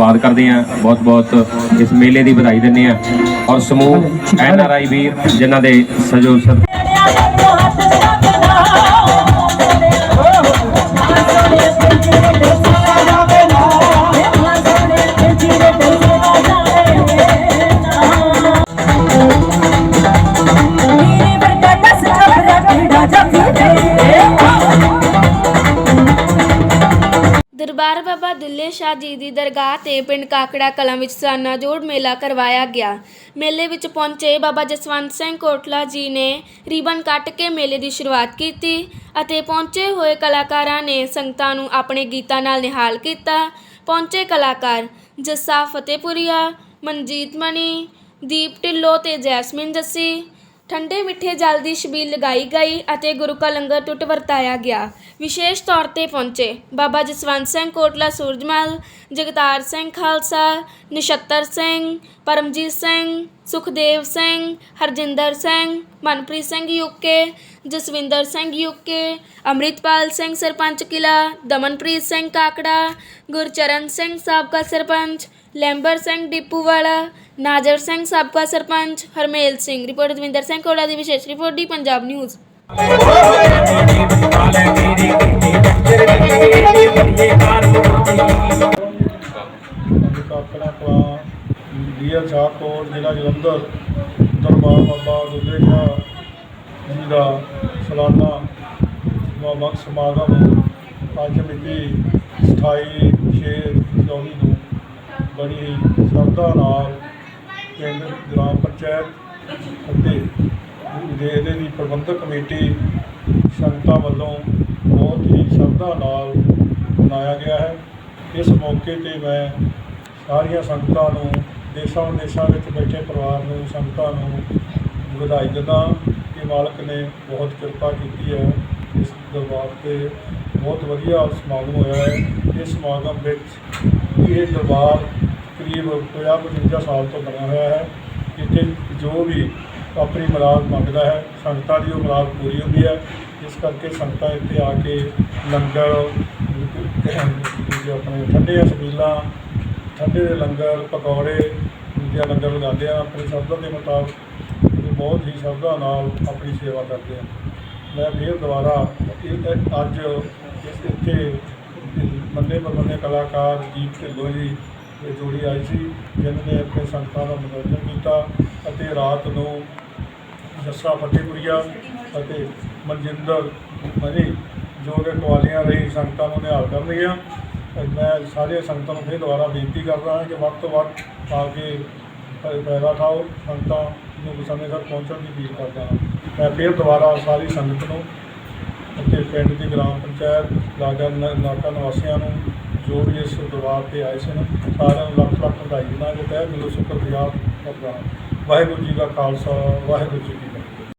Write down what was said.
ਧੰਨਵਾਦ ਕਰਦੇ ਹਾਂ। ਬਹੁਤ ਬਹੁਤ ਇਸ ਮੇਲੇ ਦੀ ਵਧਾਈ ਦਿੰਦੇ ਹਾਂ। ਔਰ ਸਮੂਹ ਐਨ ਆਰ ਆਈ ਵੀਰ ਜਿਨ੍ਹਾਂ ਦੇ ਸਹਿਯੋਗ ਸਦ ਦਰਬਾਰ ਬਾਬਾ ਦੁੱਲੇ ਸ਼ਾਹ ਜੀ ਦੀ ਦਰਗਾਹ ਤੇ ਪਿੰਡ ਕਾਕੜਾ ਕਲਾਂ ਵਿੱਚ ਸਾਨਾ ਜੋੜ ਮੇਲਾ ਕਰਵਾਇਆ ਗਿਆ। ਮੇਲੇ ਵਿੱਚ ਪਹੁੰਚੇ ਬਾਬਾ ਜਸਵੰਤ ਸਿੰਘ ਕੋਟਲਾ ਜੀ ਨੇ ਰਿਬਨ ਕੱਟ ਕੇ ਮੇਲੇ ਦੀ ਸ਼ੁਰੂਆਤ ਕੀਤੀ ਅਤੇ ਪਹੁੰਚੇ ਹੋਏ ਕਲਾਕਾਰਾਂ ਨੇ ਸੰਗਤਾਂ ਨੂੰ ਆਪਣੇ ਗੀਤਾਂ ਨਾਲ ਨਿਹਾਲ ਕੀਤਾ। ਪਹੁੰਚੇ ਕਲਾਕਾਰ ਜੱਸਾ ਫਤਿਹਪੁਰੀਆ, ਮਨਜੀਤ ਮਣੀ ਦੀਪ ਢਿੱਲੋਂ ਤੇ ਜੈਸਮਿਨ ਜੱਸੀ ਠੰਡੇ ਮਿੱਠੇ ਜਲ ਦੀ ਛਬੀਲ ਲਗਾਈ ਗਈ ਅਤੇ ਗੁਰੂ ਕਾ ਲੰਗਰ ਟੁੱਟ ਵਰਤਾਇਆ ਗਿਆ। ਵਿਸ਼ੇਸ਼ ਤੌਰ ਤੇ ਪਹੁੰਚੇ ਬਾਬਾ ਜਸਵੰਤ ਸਿੰਘ ਕੋਟਲਾ ਸੂਰਜਮਲ ਜਗਤਾਰ ਸਿੰਘ ਖਾਲਸਾ ਨਿਸ਼ਤਰ ਸਿੰਘ, ਪਰਮਜੀਤ ਸਿੰਘ ਸੁਖਦੇਵ ਸਿੰਘ, ਹਰਜਿੰਦਰ ਸਿੰਘ, ਮਨਪ੍ਰੀਤ ਸਿੰਘ ਯੂਕੇ ਜਸਵਿੰਦਰ ਸਿੰਘ ਯੂਕੇ ਅੰਮ੍ਰਿਤਪਾਲ ਸਿੰਘ ਸਰਪੰਚ ਕਿਲਾ ਦਮਨਪ੍ਰੀਤ ਸਿੰਘ ਕਾਕੜਾ, ਗੁਰਚਰਨ ਸਿੰਘ ਸਾਬਕਾ ਸਰਪੰਚ, ਲੈਂਬਰ ਸਿੰਘ ਡਿਪੂ ਵਾਲਾ ਨਾਜਰ ਸਿੰਘ ਸਾਬਕਾ ਸਰਪੰਚ, ਹਰਮੇਲ ਸਿੰਘ। ਰਿਪੋਰਟ ਦਵਿੰਦਰ ਸਿੰਘ ਕੋਲਾ ਦੀ ਵਿਸ਼ੇਸ਼ report the Punjab news. Kakra Kalan DL Shahkot ਜ਼ਿਲ੍ਹਾ ਜਲੰਧਰ, ਦਰਬਾਰ ਬਾਬਾ ਦੁੱਲੇ ਸ਼ਾਹ ਜੀ ਦਾ ਸਾਲਾਨਾ ਮੁਬਾਰਕ ਸਮਾਗਮ ਅੱਜ ਮਿਤੀ 28 ਛੇ 24 ਨੂੰ ਬੜੀ ਸ਼ਰਧਾ ਨਾਲ ਪਿੰਡ ਗ੍ਰਾਮ ਪੰਚਾਇਤ ਅਤੇ ਦੇ ਦੀ ਪ੍ਰਬੰਧਕ ਕਮੇਟੀ ਸੰਗਤਾਂ ਵੱਲੋਂ ਬਹੁਤ ਹੀ ਸ਼ਰਧਾ ਨਾਲ ਮਨਾਇਆ ਗਿਆ ਹੈ। ਇਸ ਮੌਕੇ ਤੇ ਮੈਂ ਸਾਰੀਆਂ ਸੰਗਤਾਂ ਨੂੰ ਦੇਸ਼ਾਂ ਵਿਦੇਸ਼ਾਂ ਵਿੱਚ ਬੈਠੇ ਪਰਿਵਾਰ ਨੂੰ, ਸੰਗਤਾਂ ਨੂੰ ਵਧਾਈ ਦਿੰਦਾ ਕਿ ਮਾਲਕ ਨੇ ਬਹੁਤ ਕਿਰਪਾ ਕੀਤੀ ਹੈ। ਇਸ ਦਰਬਾਰ ਤੇ ਬਹੁਤ ਵਧੀਆ ਸਮਾਗਮ ਹੋਇਆ ਹੈ। ਇਸ ਸਮਾਗਮ ਵਿੱਚ ਇਹ ਦਰਬਾਰ ਕਰੀਬ 50-55 ਸਾਲ ਤੋਂ ਬਣਿਆ ਹੋਇਆ ਹੈ। ਇੱਥੇ ਜੋ ਵੀ ਆਪਣੀ ਮੁਰਾਦ ਮੰਗਦਾ ਹੈ, ਸੰਗਤਾਂ ਦੀ ਉਹ ਮੁਰਾਦ ਪੂਰੀ ਹੁੰਦੀ ਹੈ। ਇਸ ਕਰਕੇ ਸੰਗਤਾਂ ਇੱਥੇ ਆ ਕੇ ਲੰਗਰ ਜੋ ਆਪਣੇ ਠੰਡੇ ਛਬੀਲਾਂ ਠੰਡੇ ਦੇ ਲੰਗਰ, ਪਕੌੜੇ ਦੂਜਾ ਲੰਗਰ ਲਗਾਉਂਦੇ ਆ। ਆਪਣੇ ਸ਼ਬਦਾਂ ਦੇ ਮੁਤਾਬਕ ਬਹੁਤ ਹੀ ਸ਼ਬਦਾਂ ਨਾਲ ਆਪਣੀ ਸੇਵਾ ਕਰਦੇ ਆ। ਮੈਂ ਫਿਰ ਦੁਬਾਰਾ ਇਹ ਅੱਜ ਇਸ ਇੱਥੇ ਮੰਨੇ ਬੰਨੇ ਕਲਾਕਾਰ ਦੀਪ ਢਿੱਲੋਂ ਜੀ ਇਹ ਜੋੜੀ ਆਈ ਸੀ, ਜਿਨ੍ਹਾਂ ਨੇ ਆਪਣੇ ਸੰਗਤਾਂ ਦਾ ਮਨੋਰੰਜਨ ਕੀਤਾ ਅਤੇ ਰਾਤ ਨੂੰ ਜੱਸਾ ਫਤਿਹਪੁਰੀਆ ਅਤੇ ਮਨਜਿੰਦਰ ਮਨੀ ਜੋ ਕਿ ਕਵਾਲੀਆਂ ਰਹੀ ਸੰਗਤਾਂ ਨੂੰ ਨਿਹਾਲ ਕਰਨਗੀਆਂ। ਮੈਂ ਸਾਰੇ ਸੰਗਤਾਂ ਨੂੰ ਫਿਰ ਦੁਬਾਰਾ ਬੇਨਤੀ ਕਰਦਾ ਹਾਂ ਕਿ ਵੱਧ ਤੋਂ ਵੱਧ ਆ ਕੇ ਫਾਇਦਾ ਉਠਾਓ ਸੰਗਤਾਂ ਨੂੰ ਸਮੇਂ ਸਿਰ ਪਹੁੰਚਣ ਦੀ ਅਪੀਲ ਕਰਦਾ ਹਾਂ। ਮੈਂ ਫਿਰ ਦੁਬਾਰਾ ਸਾਰੀ ਸੰਗਤ ਨੂੰ ਅਤੇ ਪਿੰਡ ਦੀ ਗ੍ਰਾਮ ਪੰਚਾਇਤ ਲਾਗਾ ਇਲਾਕਾ ਨਿਵਾਸੀਆਂ ਨੂੰ ਜੋ ਵੀ ਇਸ ਦਰਬਾਰ ਤੇ ਆਏ ਸਨ, ਸਾਰਿਆਂ ਨੂੰ ਲੱਖ ਲੱਖ ਵਧਾਈ ਦਿੰਦਾ ਜੋ ਤਹਿ ਦਿਲੋਂ ਸ਼ੁਕਰਗੁਜ਼ਾਰ ਕਰਦਾ ਹਾਂ। ਵਾਹਿਗੁਰੂ ਜੀ ਦਾ ਖਾਲਸਾ, ਵਾਹਿਗੁਰੂ ਜੀ